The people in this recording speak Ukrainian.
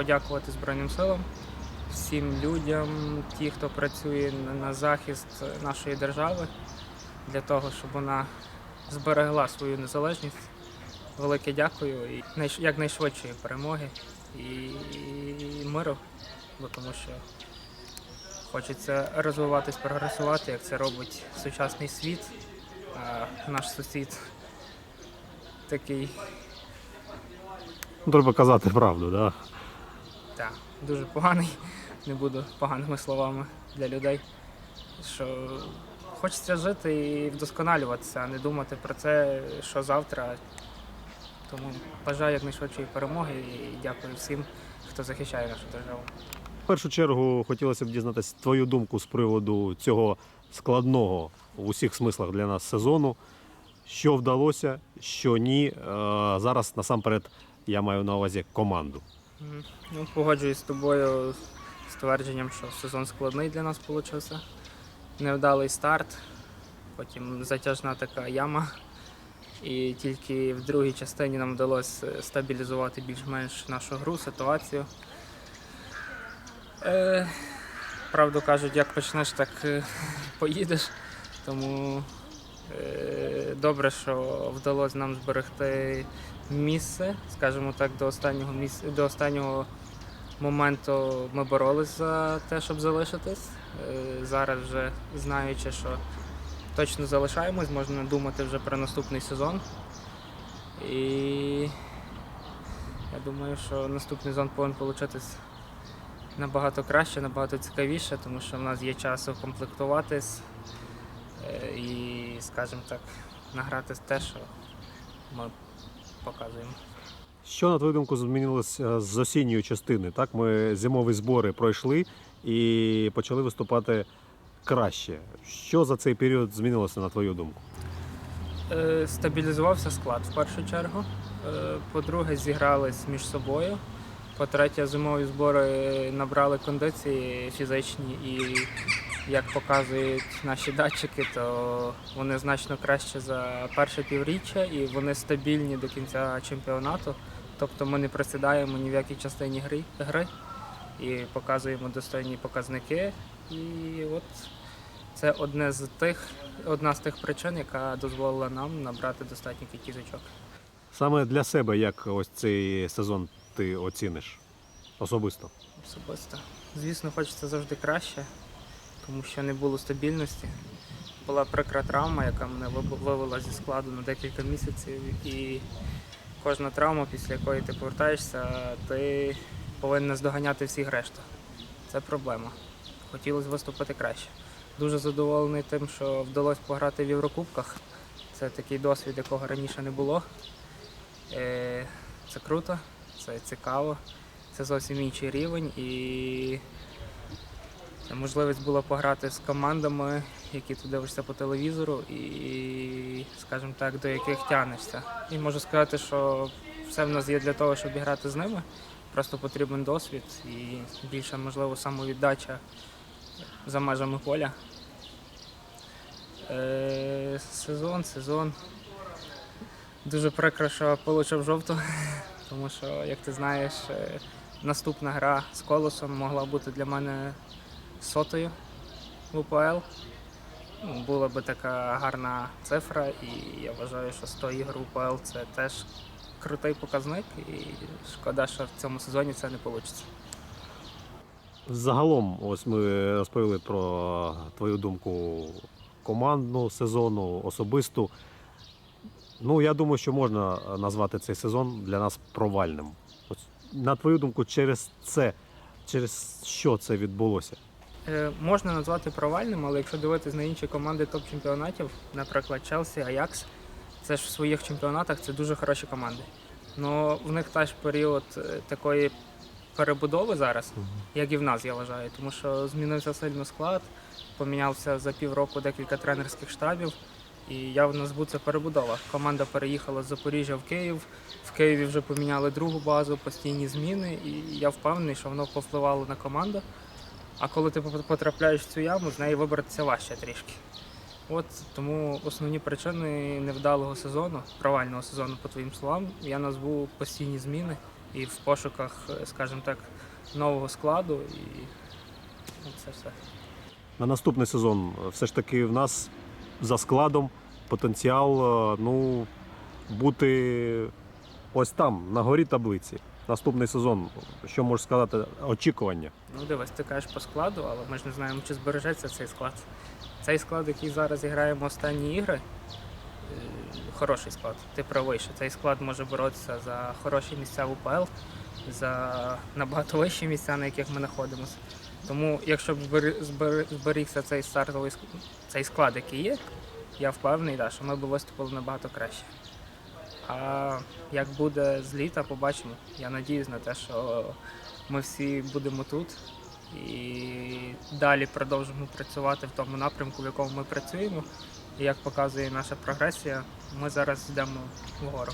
подякувати Збройним силам, всім людям, ті, хто працює на- захист нашої держави, для того, щоб вона зберегла свою незалежність. Велике дякую і якнайшвидшої перемоги і, миру, бо тому що хочеться розвиватись, прогресувати, як це робить сучасний світ. А наш сусід такий Треба казати правду, да? Так, дуже поганий. Не буду поганими словами для людей. Що хочеться жити і вдосконалюватися, а не думати про це, що завтра. Тому бажаю якнайшвидшої перемоги і дякую всім, хто захищає нашу державу. В першу чергу хотілося б дізнатися твою думку з приводу цього складного в усіх смислах для нас сезону. Що вдалося, що ні. Е, Зараз насамперед я маю на увазі команду. Ну, погоджуюсь з тобою з твердженням, що сезон складний для нас вийшов. Невдалий старт, потім затяжна така яма. І тільки в другій частині нам вдалося стабілізувати більш-менш нашу гру, ситуацію. Е, правду кажуть, як почнеш, так е, поїдеш. Тому е, добре, що вдалося нам зберегти місце, скажімо так, до останнього місця, до останнього моменту ми боролись за те, щоб залишитись. Е, Зараз вже знаючи, що точно залишаємось, можна думати вже про наступний сезон. І я думаю, що наступний сезон повинен получитись набагато краще, набагато цікавіше, тому що в нас є час укомплектуватись е, і, скажімо так, награти те, що ми показуємо. Що, на твою думку, змінилося з осінньої частини? Так, ми зимові збори пройшли і почали виступати краще. Що за цей період змінилося, на твою думку? Е, Стабілізувався склад в першу чергу. Е, По-друге, зігрались між собою. По-третє, зимові збори набрали кондиції фізичні і, як показують наші датчики, то вони значно краще за перше півріччя і вони стабільні до кінця чемпіонату. Тобто ми не просідаємо ні в якій частині гри, гри і показуємо достойні показники. І от це одне з тих, одна з тих причин, яка дозволила нам набрати достатньо кількість очок. Саме для себе, як ось цей сезон ти оціниш особисто? Особисто. Звісно, хочеться завжди краще, тому що не було стабільності. Була прикра травма, яка мене вивела зі складу на декілька місяців. І кожна травма, після якої ти повертаєшся, ти повинен наздоганяти всіх решта. Це проблема. Хотілося виступити краще. Дуже задоволений тим, що вдалося пограти в Єврокубках. Це такий досвід, якого раніше не було. Е, Це круто, це цікаво, це зовсім інший рівень і можливість була пограти з командами, які ти дивишся по телевізору, і, скажімо так, до яких тянешся. І можу сказати, що все в нас є для того, щоб грати з ними. Просто потрібен досвід і більше, можливо, самовіддача за межами поля. Е, сезон, сезон. Дуже прикро, що отримав жовту, тому що, як ти знаєш, е, наступна гра з колосом могла бути для мене сотою в УПЛ. Була би така гарна цифра, і я вважаю, що 100 ігор УПЛ це теж крутий показник, і шкода, що в цьому сезоні це не вийде. Загалом, ось ми розповіли про твою думку командну сезону, особисту. Ну, я думаю, що можна назвати цей сезон для нас провальним. Ось, на твою думку, через це, через що це відбулося? Е, Можна назвати провальним, але якщо дивитися на інші команди топ-чемпіонатів, наприклад, Челсі, Аякс, це ж в своїх чемпіонатах це дуже хороші команди. Ну в них теж період е, такої перебудови зараз, як і в нас, я вважаю, тому що змінився сильно склад, помінявся за півроку декілька тренерських штабів. І я назву це перебудова. Команда переїхала з Запоріжжя в Київ. В Києві вже поміняли другу базу, постійні зміни, і я впевнений, що воно повпливало на команду. А коли ти потрапляєш в цю яму, з неї вибратися важче трішки. От тому основні причини невдалого сезону, провального сезону, по твоїм словам, я назву постійні зміни і в пошуках, е, скажімо так, нового складу. І це все. На наступний сезон е, все ж таки в нас за складом потенціал е, ну, бути ось там, на горі таблиці. Наступний сезон, що можеш сказати, очікування. Ну, дивись, ти кажеш по складу, але ми ж не знаємо, чи збережеться цей склад. Цей склад, який зараз граємо останні ігри, е, хороший склад. Ти правий, що цей склад може боротися за хороші місця в УПЛ, за набагато вищі місця, на яких ми знаходимося. Тому, якщо б зберігся цей стартовий цей склад, який є, я впевнений, що ми б виступили набагато краще. А як буде з літа, побачимо. Я надіюсь на те, що ми всі будемо тут і далі продовжимо працювати в тому напрямку, в якому ми працюємо. І як показує наша прогресія, ми зараз йдемо вгору.